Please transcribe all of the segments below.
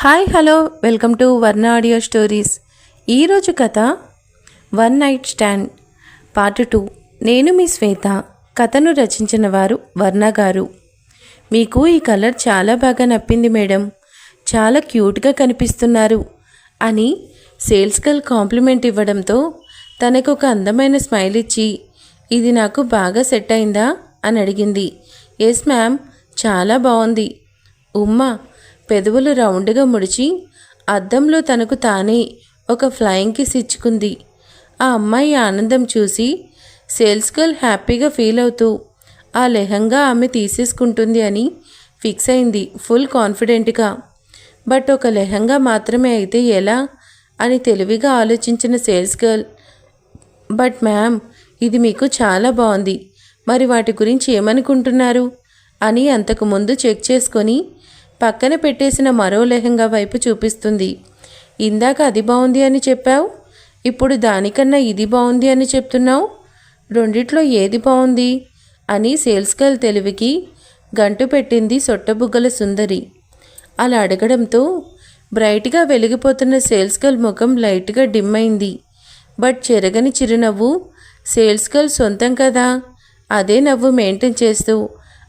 Hi hello welcome to Varna audio stories. ఈరోజు కథ one night stand part two. నేను మీ శ్వేత కథను రచించిన వారు వర్ణ గారు. మీకు ఈ కలర్ చాలా బాగా నప్పింది మేడం. చాలా క్యూట్గా కనిపిస్తున్నారు అని సేల్స్ గర్ల్ కాంప్లిమెంట్ ఇవ్వడంతో తనకు ఒక అందమైన స్మైల్ ఇచ్చి ఇది నాకు బాగా సెట్ అయిందా? అని అడిగింది. ఎస్ మ్యామ్ చాలా బాగుంది ఉమ్మా పెదవులు రౌండ్గా ముడిచి అద్దంలో తనకు తానే ఒక ఫ్లయింగ్ కిస్ ఇచ్చుకుంది. ఆ అమ్మాయి ఆనందం చూసి సేల్స్ గర్ల్ హ్యాపీగా ఫీల్ అవుతూ ఆ లెహంగా ఆమె తీసేసుకుంటుంది అని ఫిక్స్ అయింది ఫుల్ కాన్ఫిడెంట్గా. బట్ ఒక లెహంగా మాత్రమే అయితే ఎలా? అని తెలివిగా ఆలోచించిన సేల్స్ గర్ల్. బట్ మ్యామ్ ఇది మీకు చాలా బాగుంది మరి వాటి గురించి ఏమనుకుంటున్నారు? అని అంతకు ముందు చెక్ చేసుకొని పక్కన పెట్టేసిన మరో లెహంగా వైపు చూపిస్తుంది. ఇందాక అది బాగుంది అని చెప్పావు? ఇప్పుడు దానికన్నా ఇది బాగుంది అని చెప్తున్నావు? రెండిట్లో ఏది బాగుంది అని సేల్స్ గర్ల్ తెలివికి గంటు పెట్టింది సొట్టబుగ్గల సుందరి. అలా అడగడంతో బ్రైట్గా వెలిగిపోతున్న సేల్స్ గర్ల్ ముఖం లైట్గా డిమ్ అయింది. బట్ చెరగని చిరునవ్వు సేల్స్ గర్ల్ సొంతం కదా? అదే నవ్వు మెయింటైన్ చేస్తూ.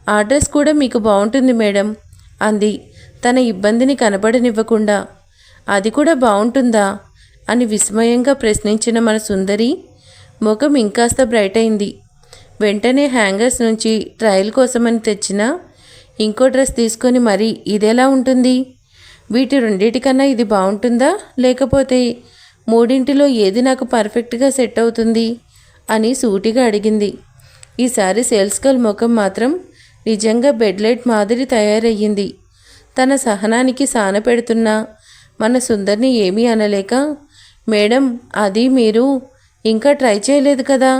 ఆ డ్రెస్ కూడా మీకు బాగుంటుంది మేడం. అంది. తన ఇబ్బందిని కనబడనివ్వకుండా అది కూడా బాగుంటుందా అని విస్మయంగా ప్రశ్నించిన మన సుందరి ముఖం ఇంకాస్త బ్రైట్ అయింది వెంటనే హ్యాంగర్స్ నుంచి ట్రయల్ కోసమని తెచ్చిన ఇంకో డ్రెస్ తీసుకొని మరి ఇదెలా ఉంటుంది? వీటి రెండింటికన్నా ఇది బాగుంటుందా లేకపోతే మూడింటిలో ఏది నాకు పర్ఫెక్ట్గా సెట్ అవుతుంది? అని సూటిగా అడిగింది. ఈసారి సేల్స్ గర్ల్ ముఖం మాత్రం నిజంగా బెడ్లైట్ మాదిరి తయారయ్యింది. తన సహనానికి సాన పెడుతున్నా మన సుందర్ని ఏమీ అనలేక మేడం అది మీరు ఇంకా ట్రై చేయలేదు కదా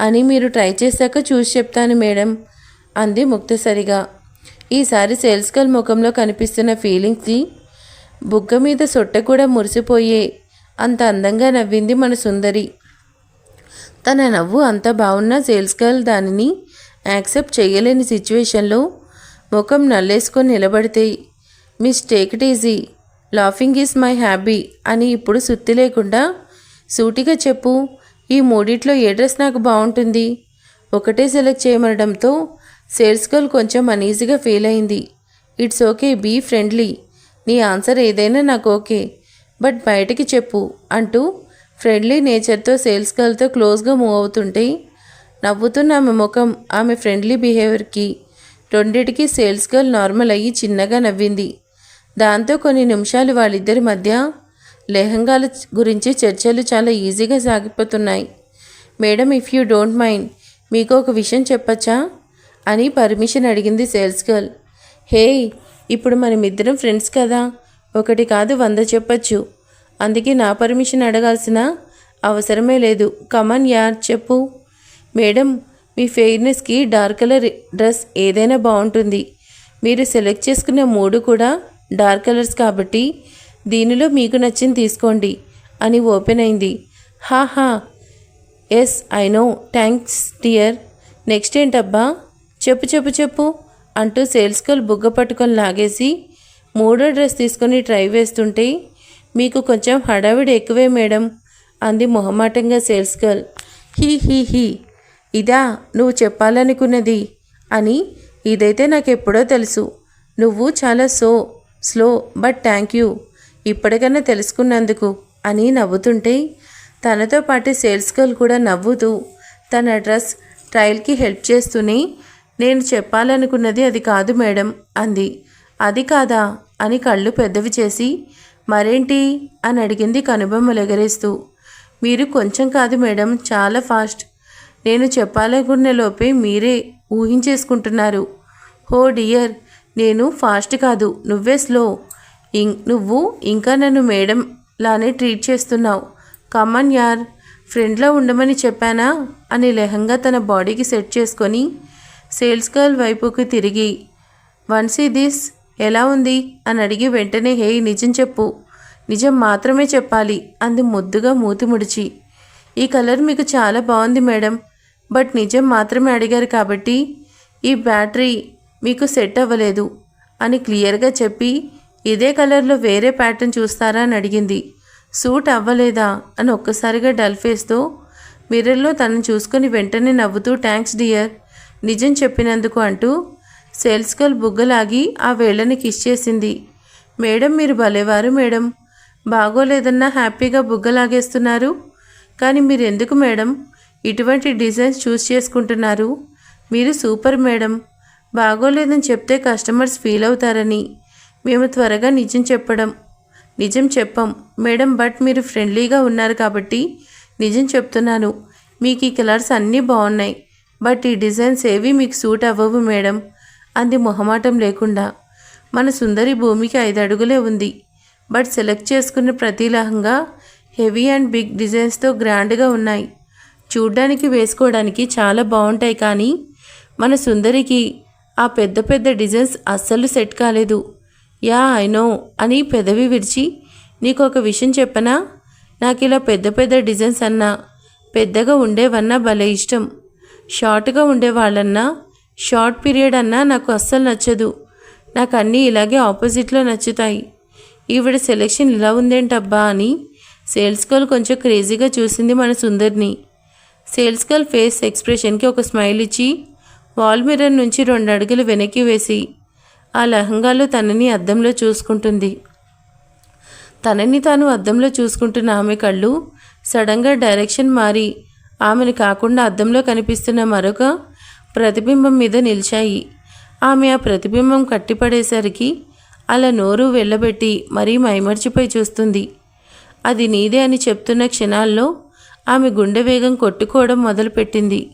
అని మీరు ట్రై చేశాక చూసి చెప్తాను మేడం అంది ముక్తసరిగా. ఈసారి సేల్స్ గర్ల్ ముఖంలో కనిపిస్తున్న ఫీలింగ్స్ని బుగ్గ మీద సొట్ట కూడా మురిసిపోయే అంత అందంగా నవ్వింది మన సుందరి. తన నవ్వు అంత బాగున్నా సేల్స్ గర్ల్ దానిని యాక్సెప్ట్ చేయలేని సిచ్యువేషన్లో ముఖం నల్లేసుకొని నిలబడితే miss take it easy. Laughing is my hobby అని ఇప్పుడు సుత్తి లేకుండా సూటిగా చెప్పు ఈ మూడిట్లో ఏ డ్రెస్ నాకు బాగుంటుంది? ఒకటే సెలెక్ట్ చేయమనడంతో సేల్స్ గర్ల్ కొంచెం అనీజీగా ఫీల్ అయింది. It's okay be friendly. నీ ఆన్సర్ ఏదైనా నాకు ఓకే. బట్ బయటికి చెప్పు అంటూ ఫ్రెండ్లీ నేచర్తో సేల్స్ గర్ల్తో క్లోజ్గా మూవ్ అవుతుంటే నవ్వుతున్న ఆమె ముఖం ఆమె ఫ్రెండ్లీ బిహేవియర్కి రెండిటికి సేల్స్ గర్ల్ నార్మల్ అయ్యి చిన్నగా నవ్వింది. దాంతో కొన్ని నిమిషాలు వాళ్ళిద్దరి మధ్య లెహంగాల గురించి చర్చలు చాలా ఈజీగా సాగిపోతున్నాయి. Madam if you don't mind మీకు ఒక విషయం చెప్పచ్చా? అని పర్మిషన్ అడిగింది సేల్స్ గర్ల్ హే ఇప్పుడు మనమిద్దరం ఫ్రెండ్స్ కదా ఒకటి కాదు వంద చెప్పచ్చు. అందుకే నా పర్మిషన్ అడగాల్సిన అవసరమే లేదు. కమన్ యార్ చెప్పు. మేడం మీ ఫెయిర్నెస్కి డార్క్ కలర్ డ్రెస్ ఏదైనా బాగుంటుంది. మీరు సెలెక్ట్ చేసుకున్న మూడు కూడా డార్క్ కలర్స్ కాబట్టి దీనిలో మీకు నచ్చింది తీసుకోండి అని ఓపెన్ అయింది. హా హా yes I know. Thanks dear. Next ఏంటబ్బా? చెప్పు చెప్పు చెప్పు అంటూ సేల్స్ గర్ల్ బుగ్గ పట్టుకొని లాగేసి మూడో డ్రెస్ తీసుకొని ట్రై వేస్తుంటే మీకు కొంచెం హడావిడి ఎక్కువే మేడం అంది మొహమాటంగా సేల్స్ గర్ల్. హీ హీ హీ. ఇదా నువ్వు చెప్పాలనుకున్నది అని ఇదైతే నాకు ఎప్పుడో తెలుసు. నువ్వు చాలా so slow but thank you. ఇప్పటికన్నా తెలుసుకున్నందుకు అని నవ్వుతుంటే తనతో పాటు సేల్స్ గర్ల్ కూడా నవ్వుతూ తన డ్రెస్ ట్రయల్కి హెల్ప్ చేస్తూనే నేను చెప్పాలనుకున్నది అది కాదు మేడం అంది. అది కాదా? అని కళ్ళు పెద్దవి చేసి మరేంటి? అని అడిగింది కనుబొమ్మలు ఎగరేస్తూ. మీరు కొంచెం కాదు మేడం చాలా ఫాస్ట్. నేను చెప్పాలనుకున్న లోపే మీరే ఊహించేసుకుంటున్నారు. హో డియర్ నేను ఫాస్ట్ కాదు నువ్వే స్లో. ఇం నువ్వు ఇంకా నన్ను మేడం లానే ట్రీట్ చేస్తున్నావు. కమన్ యార్ ఫ్రెండ్లో ఉండమని చెప్పానా? అని లెహంగా తన బాడీకి సెట్ చేసుకొని సేల్స్ గర్ల్ వైపుకి తిరిగి వన్సీ దిస్ ఎలా ఉంది? అని అడిగి వెంటనే హే నిజం చెప్పు. నిజం మాత్రమే చెప్పాలి అంది ముద్దుగా మూతి ముడిచి. ఈ కలర్ మీకు చాలా బాగుంది మేడం. బట్ నిజం మాత్రమే అడిగారు కాబట్టి ఈ బ్యాటరీ మీకు సెట్ అవ్వలేదు అని క్లియర్గా చెప్పి ఇదే కలర్లో వేరే ప్యాటర్న్ చూస్తారా అని అడిగింది. సూట్ అవ్వలేదా అని ఒక్కసారిగా డల్ ఫేస్తో మిర్రర్లో తనను చూసుకొని వెంటనే నవ్వుతూ థ్యాంక్స్ డియర్ నిజం చెప్పినందుకు అంటూ సేల్స్ గర్ల్ బుగ్గలాగి ఆ వేళ్ళని కిస్ చేసింది. మేడం మీరు భలేవారు మేడం. బాగోలేదన్నా హ్యాపీగా బుగ్గలాగేస్తున్నారు. కానీ మీరు ఎందుకు మేడం? ఇటువంటి డిజైన్స్ చూస్ చేసుకుంటున్నారు. మీరు సూపర్ మేడం. బాగోలేదని చెప్తే కస్టమర్స్ ఫీల్ అవుతారని. మేము త్వరగా నిజం చెప్పడం. నిజం చెప్పం. మేడం బట్ మీరు ఫ్రెండ్లీగా ఉన్నారు కాబట్టి నిజం చెప్తున్నాను. మీకు ఈ కలర్స్ అన్నీ బాగున్నాయి. బట్ ఈ డిజైన్స్ ఏవి మీకు సూట్ అవ్వవు మేడం. అంది మొహమాటం లేకుండా. మన సుందరి భూమికి ఐదు అడుగులే ఉంది. బట్ సెలెక్ట్ చేసుకున్న ప్రతి లహంగా హెవీ అండ్ బిగ్ డిజైన్స్తో గ్రాండ్గా ఉన్నాయి. చూడ్డానికి వేసుకోవడానికి చాలా బాగుంటాయి కానీ మన సుందరికి ఆ పెద్ద పెద్ద డిజైన్స్ అస్సలు సెట్ కాలేదు. యా ఐ నో అని పెదవి విరిచి నీకు ఒక విషయం చెప్పనా? నాకు ఇలా పెద్ద పెద్ద డిజైన్స్ అన్నా పెద్దగా ఉండేవన్నా భలే ఇష్టం. షార్ట్గా ఉండేవాళ్ళన్నా షార్ట్ పీరియడ్ అన్నా నాకు అస్సలు నచ్చదు. నాకు అన్నీ ఇలాగే ఆపోజిట్లో నచ్చుతాయి. ఈవిడ సెలెక్షన్ ఇలా ఉందేంటబ్బా అని సేల్స్ గర్ల్ కొంచెం క్రేజీగా చూసింది మన సుందర్ని. సేల్స్ గర్ల్ ఫేస్ ఎక్స్ప్రెషన్కి ఒక స్మైల్ ఇచ్చి వాల్ మిర్రర్ నుంచి రెండు అడుగులు వెనక్కి వేసి ఆ లహంగాలో తనని అద్దంలో చూసుకుంటుంది. తనని తాను అద్దంలో చూసుకుంటున్న ఆమె కళ్ళు సడన్గా డైరెక్షన్ మారి ఆమెను కాకుండా అద్దంలో కనిపిస్తున్న మరొక ప్రతిబింబం మీద నిలిచాయి. ఆమె ఆ ప్రతిబింబం కట్టిపడేసరికి అలా నోరు వెళ్ళబెట్టి మరీ మైమర్చిపోయి చూస్తుంది. అది నీదే అని చెప్తున్న క్షణాల్లో ఆమె గుండె వేగం కొట్టుకోవడం మొదలుపెట్టింది.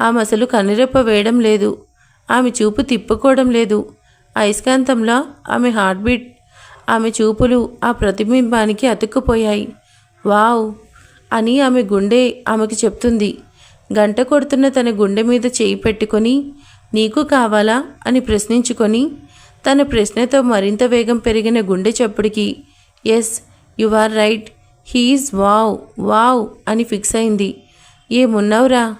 ఆమె అసలు కనురెప్ప వేయడం లేదు. ఆమె చూపు తిప్పుకోవడం లేదు. అయస్కాంతంలా ఆమె హార్ట్బీట్ ఆమె చూపులు ఆ ప్రతిబింబానికి అతుక్కుపోయాయి. వావ్! అని ఆమె గుండె ఆమెకు చెప్తుంది. గంట కొడుతున్న తన గుండె మీద చేయి పెట్టుకొని నీకు కావాలా? అని ప్రశ్నించుకొని తన ప్రశ్నతో మరింత వేగం పెరిగిన గుండె చప్పుడికి yes you are right he is wow wow అని ఫిక్స్ అయింది. ఏమున్నావురా?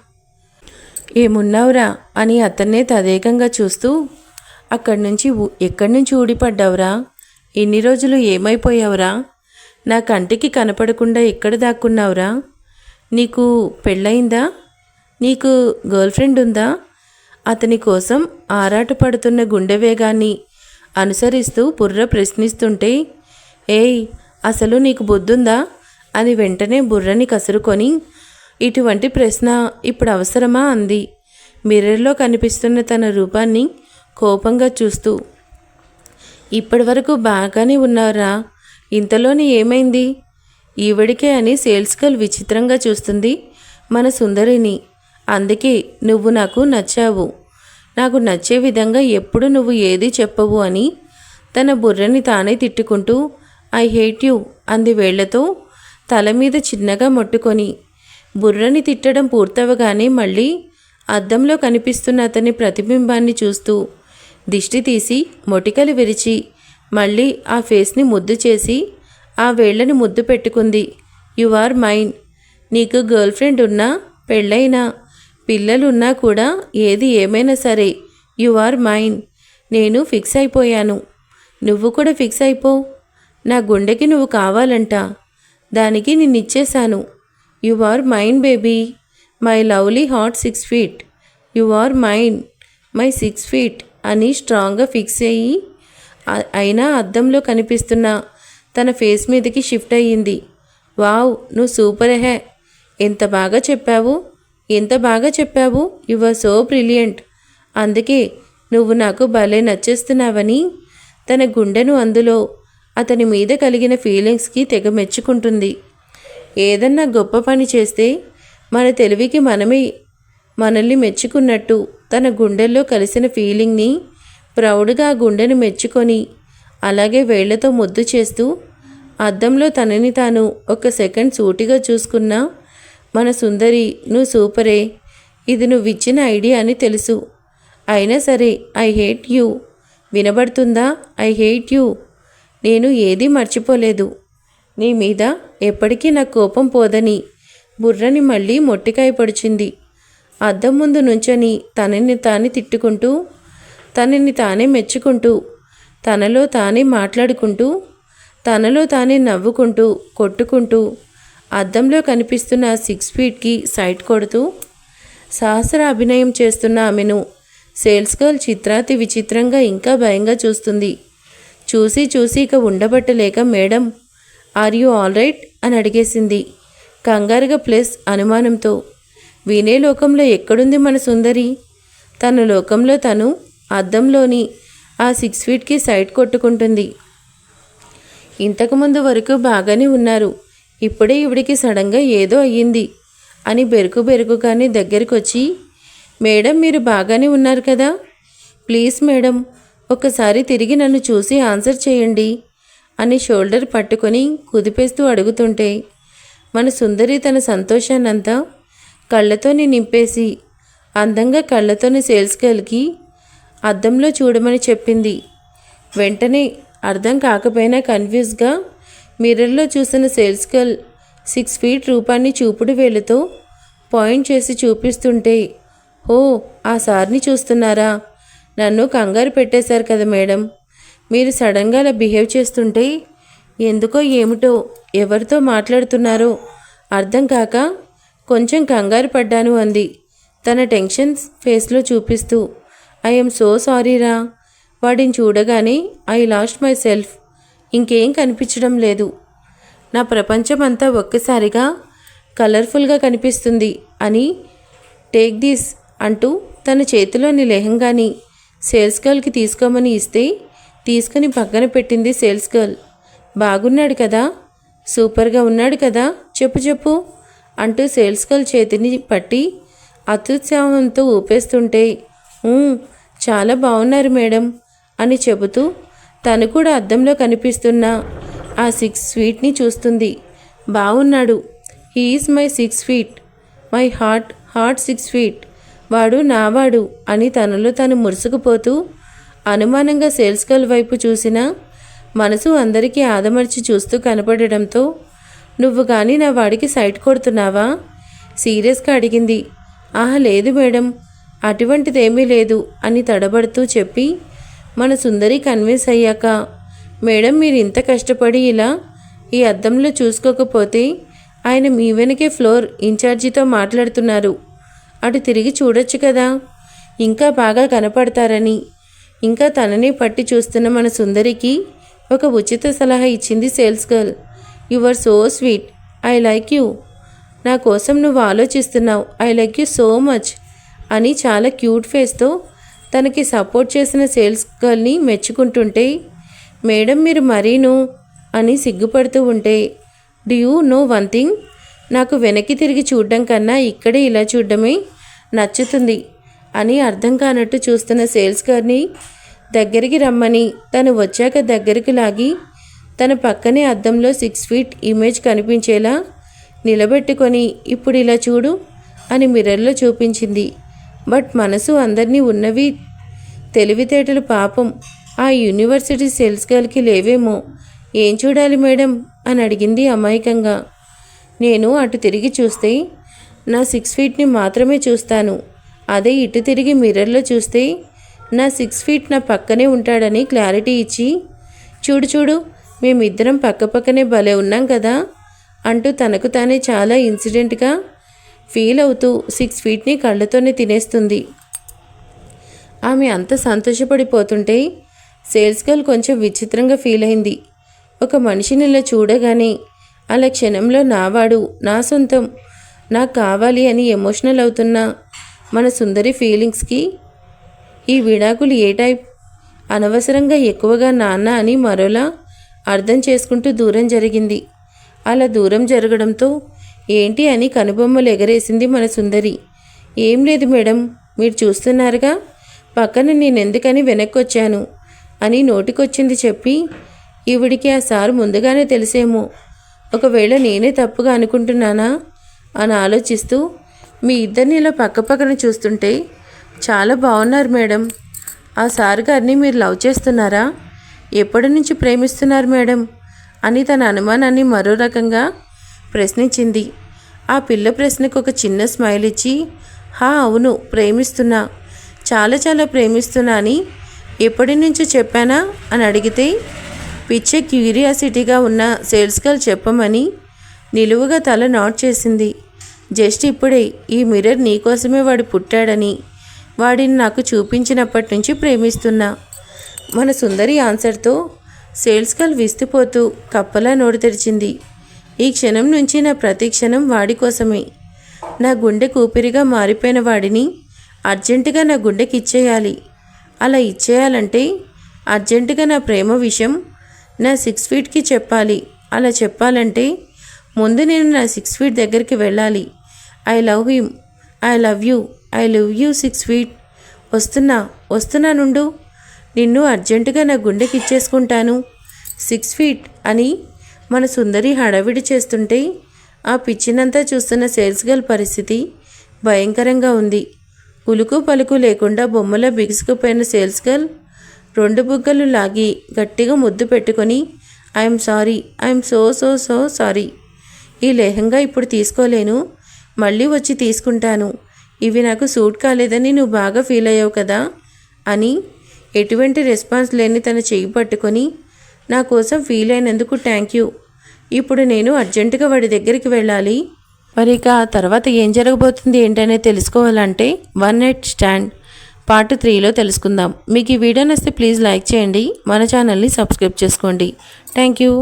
ఏమున్నావురా? అని అతన్నే తదేకంగా చూస్తూ అక్కడి నుంచి ఊ- ఎక్కడి నుంచి ఊడిపడ్డావురా? ఎన్ని రోజులు ఏమైపోయావురా? నా కంటికి కనపడకుండా ఎక్కడ దాక్కున్నావురా? నీకు పెళ్ళయిందా? నీకు గర్ల్ ఫ్రెండ్ ఉందా? అతని కోసం ఆరాటపడుతున్న గుండె వేగాన్ని అనుసరిస్తూ బుర్ర ప్రశ్నిస్తుంటే ఏయ్ అసలు నీకు బుద్ధుందా? అని వెంటనే బుర్రని కసురుకొని ఇటువంటి ప్రశ్న ఇప్పుడు అవసరమా? అంది. మిర్రర్లో కనిపిస్తున్న తన రూపాన్ని కోపంగా చూస్తూ ఇప్పటి వరకు బాగానే ఉన్నారా ఇంతలోనే ఏమైంది? ఈవిడికే అని సేల్స్ గర్ల్ విచిత్రంగా చూస్తుంది మన సుందరిని. అందుకే నువ్వు నాకు నచ్చావు. నాకు నచ్చే విధంగా ఎప్పుడు నువ్వు ఏది చెప్పవు అని తన బుర్రని తానే తిట్టుకుంటూ ఐ హేట్ యూ అంది వేళ్ళతో తల మీద చిన్నగా మొట్టుకొని. బుర్రని తిట్టడం పూర్తవగానే మళ్ళీ అద్దంలో కనిపిస్తున్న అతని ప్రతిబింబాన్ని చూస్తూ దిష్టి తీసి మొటికలు విరిచి మళ్ళీ ఆ ఫేస్ని ముద్దు చేసి ఆ వేళ్ళని ముద్దు పెట్టుకుంది. You are mine. నీకు గర్ల్ ఫ్రెండ్ ఉన్నా పెళ్ళైనా పిల్లలున్నా కూడా ఏది ఏమైనా సరే యు ఆర్ మైన్. నేను ఫిక్స్ అయిపోయాను. నువ్వు కూడా ఫిక్స్ అయిపో. నా గుండెకి నువ్వు కావాలంట. దానికి నిన్నిచ్చేశాను. You are mine baby. My lovely heart six feet. You are mine. My six feet అని స్ట్రాంగ్గా ఫిక్స్ అయ్యి అయినా అద్దంలో కనిపిస్తున్న తన ఫేస్ మీదకి షిఫ్ట్ అయ్యింది. వావ్ నువ్వు సూపర్ హే. ఎంత బాగా చెప్పావు? ఎంత బాగా చెప్పావు? You are so brilliant. అందుకే నువ్వు నాకు భలే నచ్చేస్తున్నావని తన గుండెను అందులో అతని మీద కలిగిన ఫీలింగ్స్కి తెగ మెచ్చుకుంటుంది. ఏదన్నా గొప్ప పని చేస్తే మన తెలివికి మనమే మనల్ని మెచ్చుకున్నట్టు తన గుండెల్లో కలిసిన ఫీలింగ్ని ప్రౌడ్గా ఆ గుండెను మెచ్చుకొని అలాగే వేళ్ళతో ముద్దు చేస్తూ అద్దంలో తనని తాను ఒక సెకండ్ సూటిగా చూసుకున్న మన సుందరి నువ్వు సూపరే. ఇది నువ్వు ఇచ్చిన ఐడియా అని తెలుసు. అయినా సరే ఐ హేట్ యూ వినబడుతుందా? ఐ హేట్ యూ నేను ఏదీ మర్చిపోలేదు. నీ మీద ఎప్పటికీ నా కోపం పోదని బుర్రని మళ్ళీ మొట్టికాయ పొడిచింది. అద్దం ముందు నుంచొని తనని తానే తిట్టుకుంటూ తనని తానే మెచ్చుకుంటూ తనలో తానే మాట్లాడుకుంటూ తనలో తానే నవ్వుకుంటూ కొట్టుకుంటూ అద్దంలో కనిపిస్తున్న సిక్స్ ఫీట్కి సైట్ కొడుతూ సహస్ర అభినయం చేస్తున్న ఆమెను సేల్స్ గర్ల్ చిత్రాతి విచిత్రంగా ఇంకా భయంగా చూస్తుంది. చూసి చూసి ఇక ఉండబట్టలేక madam are you all right? అని అడిగేసింది. కంగారుగా ప్లస్ అనుమానంతో వినే లోకంలో ఎక్కడుంది మన సుందరి? తన లోకంలో తను అద్దంలోని ఆ సిక్స్ ఫీట్కి సైడ్ కొట్టుకుంటుంది. ఇంతకుముందు వరకు బాగానే ఉన్నారు ఇప్పుడే ఇవిడికి సడన్గా ఏదో అయ్యింది అని బెరుకు బెరుకుగానే దగ్గరికి వచ్చి మేడం మీరు బాగానే ఉన్నారు కదా? ప్లీజ్ మేడం ఒకసారి తిరిగి నన్ను చూసి ఆన్సర్ చేయండి అని షోల్డర్ పట్టుకొని కుదిపేస్తూ అడుగుతుంటే మన సుందరి తన సంతోషాన్నంతా కళ్ళతోని నింపేసి అందంగా కళ్ళతోని సేల్స్ గర్ల్కి అద్దంలో చూడమని చెప్పింది. వెంటనే అర్థం కాకపోయినా కన్ఫ్యూజ్గా మిర్రర్లో చూసిన సేల్స్ గర్ల్ సిక్స్ ఫీట్ రూపాన్ని చూపుడు వేలుతో పాయింట్ చేసి చూపిస్తుంటే ఓ ఆ సార్ని చూస్తున్నారా? నన్ను కంగారు పెట్టేశారు కదా మేడం. మీరు సడన్గా అలా బిహేవ్ చేస్తుంటే ఎందుకో ఏమిటో ఎవరితో మాట్లాడుతున్నారో అర్థం కాక కొంచెం కంగారు పడ్డాను అంది. తన టెన్షన్ ఫేస్లో చూపిస్తూ ఐఎమ్ సో సారీరా వాడిని చూడగానే ఐ లాస్ట్ మై సెల్ఫ్. ఇంకేం కనిపించడం లేదు. నా ప్రపంచం అంతా ఒక్కసారిగా కలర్ఫుల్గా కనిపిస్తుంది అని టేక్ దిస్ అంటూ తన చేతిలోని లెహంగాని సేల్స్ గర్ల్కి తీసుకోమని ఇస్తే తీసుకుని పక్కన పెట్టింది సేల్స్ గర్ల్. బాగున్నాడు కదా సూపర్గా ఉన్నాడు కదా చెప్పు చెప్పు అంటూ సేల్స్ గర్ల్ చేతిని పట్టి అత్యుత్సాహంతో ఊపేస్తుంటే చాలా బాగున్నారు మేడం అని చెబుతూ తను కూడా అద్దంలో కనిపిస్తున్న ఆ సిక్స్ ఫీట్ని చూస్తుంది. బాగున్నాడు he is my six feet my heart heart six feet వాడు నావాడు అని తనలో తను మురుసుకుపోతూ అనుమానంగా సేల్స్ గర్ల్ వైపు చూసినా మనసు అందరికీ ఆదమర్చి చూస్తూ కనపడడంతో నువ్వు కానీ నా వాడికి సైట్ కొడుతున్నావా? సీరియస్గా అడిగింది. ఆహా లేదు మేడం అటువంటిదేమీ లేదు అని తడబడుతూ చెప్పి మన సుందరి కన్విన్స్ అయ్యాక మేడం మీరు ఇంత కష్టపడి ఇలా ఈ అద్దంలో చూసుకోకపోతే ఆయన మీ వెనకే ఫ్లోర్ ఇన్ఛార్జితో మాట్లాడుతున్నారు. అటు తిరిగి చూడొచ్చు కదా. ఇంకా బాగా కనపడతారని. ఇంకా తననే పట్టి చూస్తున్న మన సుందరికి ఒక ఉచిత సలహా ఇచ్చింది sales girl. You are so sweet. I like you. నా కోసం నువ్వు ఆలోచిస్తున్నావు. I like you so much అని చాలా క్యూట్ ఫేస్తో తనకి సపోర్ట్ చేసిన సేల్స్ గర్ల్ని మెచ్చుకుంటుంటే మేడం మీరు మరీను అని సిగ్గుపడుతూ ఉంటే do you know one thing? నాకు వెనక్కి తిరిగి చూడడం కన్నా ఇక్కడే ఇలా చూడడమే నచ్చుతుంది అని అర్థం కానట్టు చూస్తున్న సేల్స్ గారిని దగ్గరికి రమ్మని తను వచ్చాక దగ్గరికి లాగి తన పక్కనే అద్దంలో సిక్స్ ఫీట్ ఇమేజ్ కనిపించేలా నిలబెట్టుకొని ఇప్పుడు ఇలా చూడు అని మిర్రర్లో చూపించింది. బట్ మనసు అందరినీ ఉన్నవి తెలివితేటలు పాపం. ఆ యూనివర్సిటీ సేల్స్ గర్ల్కి లేవేమో ఏం చూడాలి మేడం? అని అడిగింది అమాయకంగా. నేను అటు తిరిగి చూస్తే నా సిక్స్ ఫీట్ని మాత్రమే చూస్తాను. అదే ఇటు తిరిగి మిర్రర్లో చూస్తే నా సిక్స్ ఫీట్ నా పక్కనే ఉంటాడని క్లారిటీ ఇచ్చి చూడు చూడు మేమిద్దరం పక్క పక్కనే భలే ఉన్నాం కదా అంటూ తనకు తానే చాలా ఇన్సిడెంట్గా ఫీల్ అవుతూ సిక్స్ ఫీట్ని కళ్ళతోనే తినేస్తుంది. ఆమె అంత సంతోషపడిపోతుంటే సేల్స్ గర్ల్ కొంచెం విచిత్రంగా ఫీల్ అయింది. ఒక మనిషిని ఇలా చూడగానే అలా క్షణంలో నావాడు నా సొంతం. నాకు కావాలి అని ఎమోషనల్ అవుతున్న మన సుందరి ఫీలింగ్స్కి ఈ విడాకులు ఏ టైప్? అనవసరంగా ఎక్కువగా నాన్న అని మరోలా అర్థం చేసుకుంటూ దూరం జరిగింది. అలా దూరం జరగడంతో ఏంటి అని కనుబొమ్మలు ఎగరేసింది మన సుందరి. ఏం లేదు మేడం మీరు చూస్తున్నారుగా? పక్కన నేనెందుకని వెనక్కి వచ్చాను అని నోటికొచ్చింది చెప్పి ఈవిడికి ఆ సార్ ముందుగానే తెలిసేమో. ఒకవేళ నేనే తప్పుగా అనుకుంటున్నానా? అని ఆలోచిస్తూ మీ ఇద్దరిని ఇలా పక్కపక్కన చూస్తుంటే చాలా బాగున్నారు మేడం. ఆ సార్ గారిని మీరు లవ్ చేస్తున్నారా? ఎప్పటి నుంచి ప్రేమిస్తున్నారు మేడం? అని తన అనుమానాన్ని మరో రకంగా ప్రశ్నించింది. ఆ పిల్ల ప్రశ్నకు ఒక చిన్న స్మైల్ ఇచ్చి హా అవును ప్రేమిస్తున్నా. చాలా చాలా ప్రేమిస్తున్నా అని ఎప్పటి నుంచో చెప్పానా? అని అడిగితే పిచ్చె క్యూరియాసిటీగా ఉన్న సేల్స్ గర్ల్ చెప్పమని నిలువుగా తల నాట్ చేసింది. జస్ట్ ఇప్పుడే ఈ మిర్రర్ నీకోసమే వాడు పుట్టాడని వాడిని నాకు చూపించినప్పటి నుంచి ప్రేమిస్తున్నా. మన సుందరి ఆన్సర్తో సేల్స్ గర్ల్ విస్తుపోతూ కప్పలా నోరు తెరిచింది. ఈ క్షణం నుంచి నా ప్రతి క్షణం వాడి కోసమే. నా గుండె కూపిరిగా మారిపోయిన వాడిని అర్జెంటుగా నా గుండెకి ఇచ్చేయాలి. అలా ఇచ్చేయాలంటే అర్జెంటుగా నా ప్రేమ విషయం నా సిక్స్ ఫీట్కి చెప్పాలి. అలా చెప్పాలంటే ముందు నేను నా సిక్స్ ఫీట్ దగ్గరికి వెళ్ళాలి. I love him. I love you. I love you six feet. వస్తున్నా వస్తున్నా నుండు నిన్ను అర్జెంటుగా నా గుండెకి ఇచ్చేసుకుంటాను. సిక్స్ ఫీట్ అని మన సుందరి హడావిడి చేస్తుంటే ఆ పిచ్చినంతా చూస్తున్న సేల్స్ గర్ల్ పరిస్థితి భయంకరంగా ఉంది. ఉలుకు పలుకు లేకుండా బొమ్మలో బిగుసుకుపోయిన సేల్స్ గర్ల్ రెండు బుగ్గలు లాగి గట్టిగా ముద్దు పెట్టుకొని I'm sorry I'm so so so sorry. ఈ లెహంగా ఇప్పుడు తీసుకోలేను. మళ్ళీ వచ్చి తీసుకుంటాను. ఇవి నాకు సూట్ కాలేదని నువ్వు బాగా ఫీల్ అయ్యావు కదా అని ఎటువంటి రెస్పాన్స్ లేని తన చెయ్యి పట్టుకొని నా కోసం ఫీల్ అయినందుకు థ్యాంక్ యూ. ఇప్పుడు నేను అర్జెంటుగా వాడి దగ్గరికి వెళ్ళాలి. మరి ఇక ఆ తర్వాత ఏం జరగబోతుంది ఏంటనే తెలుసుకోవాలంటే వన్ నైట్ స్టాండ్ పార్ట్ త్రీలో తెలుసుకుందాం. మీకు ఈ వీడియో నచ్చితే ప్లీజ్ లైక్ చేయండి. మన ఛానల్ని సబ్స్క్రైబ్ చేసుకోండి. Thank you.